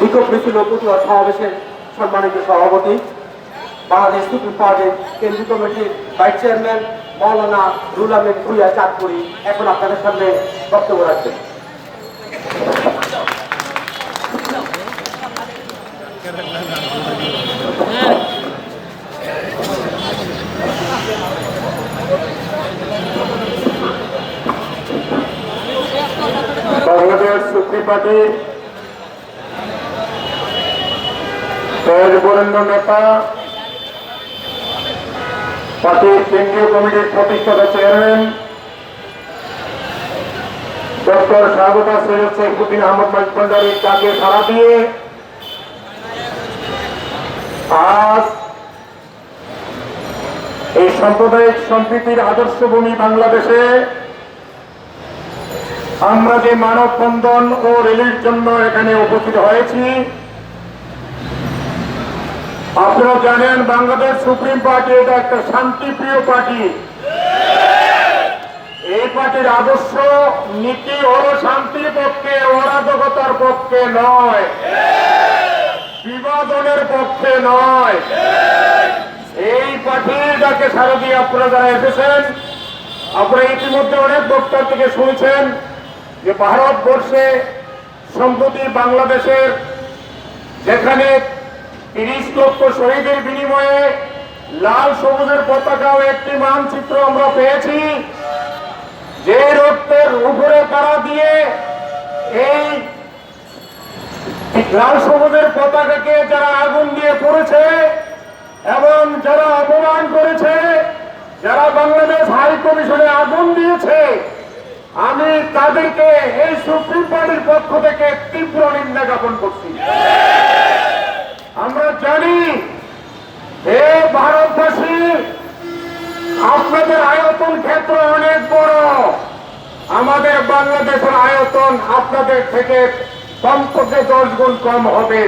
বিক্ষোভ মিছিল প্রতিবাদ সমাবেশের সম্মানিত সভাপতি, বাংলাদেশ সুপ্রিম পার্টির কেন্দ্রীয় কমিটির ভাইস চেয়ারম্যান মৌলানা রুল আমিন ভুইয়া চাঁদপুরি এখন আপনাদের সামনে বক্তব্য রাখছেন। বাংলাদেশ সুপ্রিম পার্টি নেতা, পার্টির কেন্দ্রীয় কমিটির প্রতিষ্ঠাতা চেয়ারম্যান, ডক্টর সৈয়দ আহমদ দিয়ে আজ এই সাম্প্রদায়িক সম্প্রীতির আদর্শভূমি বাংলাদেশে আমরা যে মানববন্ধন ও রেলির জন্য এখানে উপস্থিত হয়েছি আপনারা জানেন বাংলাদেশ সুপ্রিম পার্টি এটা একটা শান্তিপ্রিয় পার্টি। এই পার্টির আদর্শ নীতি হল শান্তির পক্ষে, অরাজকতার পক্ষে নয়। বিভাজনের পক্ষে নয়। এই পার্টির যাকে সারা দিয়ে আপনারা যারা এসেছেন, আপনারা ইতিমধ্যে অনেক বক্তার থেকে শুনেছেন যে ভারতবর্ষে সম্প্রতি বাংলাদেশের যেখানে তিরিশ লক্ষ শহীদের বিনিময়ে লাল সবুজের পতাকা ও একটি মানচিত্র আমরা পেয়েছি। যে রক্তের উপরে তারা দিয়ে এই লাল সবুজের পতাকাকে যারা আগুন দিয়ে পড়েছে এবং যারা অপমান করেছে, যারা বাংলাদেশ হাই কমিশনে আগুন দিয়েছে, আমি তাদেরকে এই সুপ্রিম পার্টির পক্ষ থেকে তীব্র নিন্দা জ্ঞাপন করছি আমরা জানি হে ভারতবাসী আপনাদের আয়তন ক্ষেত্র অনেক বড় আমাদের বাংলাদেশের আয়তন আপনাদের থেকে কমপক্ষে দশ গুণ কম হবে।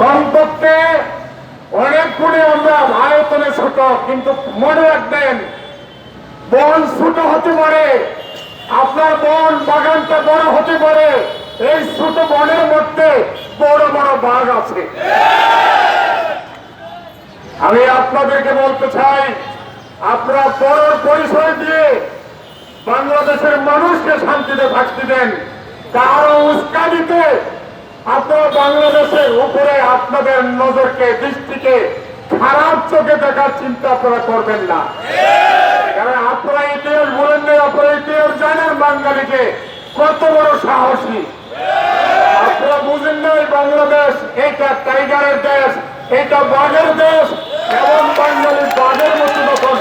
কমপক্ষে অনেক গুণে আমরা আয়তনে ছোট, কিন্তু মনে রাখবেন, বন ছোট হতে পারে, আপনার বন বাগানটা বড় হতে পারে, এই ছোট বনের মধ্যে বড় বড় বাঘ আছে। আমি আপনাদেরকে বলতে চাই, আপনারা বড় পরিচয় দিয়ে বাংলাদেশের মানুষকে শান্তিতে থাকতে দেন। কারও উস্কানিতে আপনারা বাংলাদেশের উপরে আপনাদের নজরকে, দৃষ্টিকে খারাপ চোখে দেখার চিন্তা আপনারা করবেন না। কারণ আপনারা ইতিহাস বলেন না আপনারা ইতিহাস জানেন বাঙালিকে। কত বড় সাহসী। আপনারা বুঝেন না এই বাংলাদেশ এইটা টাইগারের দেশ এইটা বাঘের দেশ এবং বাঙালি বাঘের মতো যখন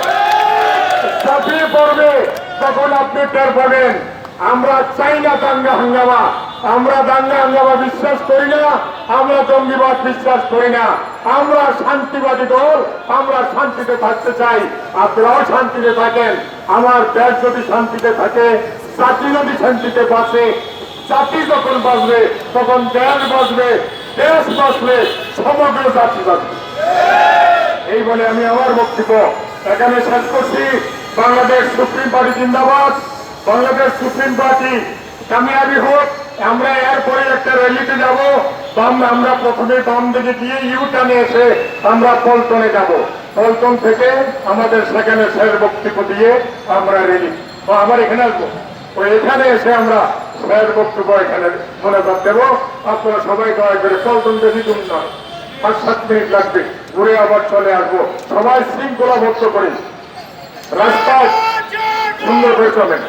চাপিয়ে পড়বে তখন আপনি টের পাবেন, আমরা চাই না দাঙ্গা হাঙ্গামা। আমরা দাঙ্গা হাঙ্গামা বিশ্বাস করি না, আমরা জঙ্গিবাদ বিশ্বাস করি না। আমরা শান্তিবাদী দল, আমরা শান্তিতে থাকতে চাই। আপনারাও শান্তিতে থাকেন। আমার দেশ যদি শান্তিতে থাকে, জাতি যদি শান্তিতে বাঁচে, জাতি যখন বাঁচবে, তখন দেশ বাঁচবে, দেশ বাঁচলে সমগ্র জাতি বাঁচবে। এই বলে আমি আমার বক্তব্য এখানে শেষ করছি। বাংলাদেশ সুপ্রিম পার্টি জিন্দাবাদ, বাংলাদেশ সুপ্রিম পার্টি কামিয়াবি হোক, আমরা এরপরে একটা র্যালিতে যাব, বাম, আমরা প্রথমে বাম দিকে গিয়ে ইউটার্নে এসে আমরা পল্টনে যাব। পল্টন থেকে আমাদের সেখানে শেষ বক্তব্য দিয়ে আমরা র্যালি তো আবার এখানে আসব। তো এখানে এসে আমরা শেষ বক্তব্য এখানে মনে কর দেবো। আপনারা সবাই দয়া করে পল্টন বেশি দূর নয়। পাঁচ সাত মিনিট লাগবে। ঘুরে আবার চলে আসব। সবাই শৃঙ্খলাবদ্ধ করে। রাস্তায় সুন্দর করে চলেন।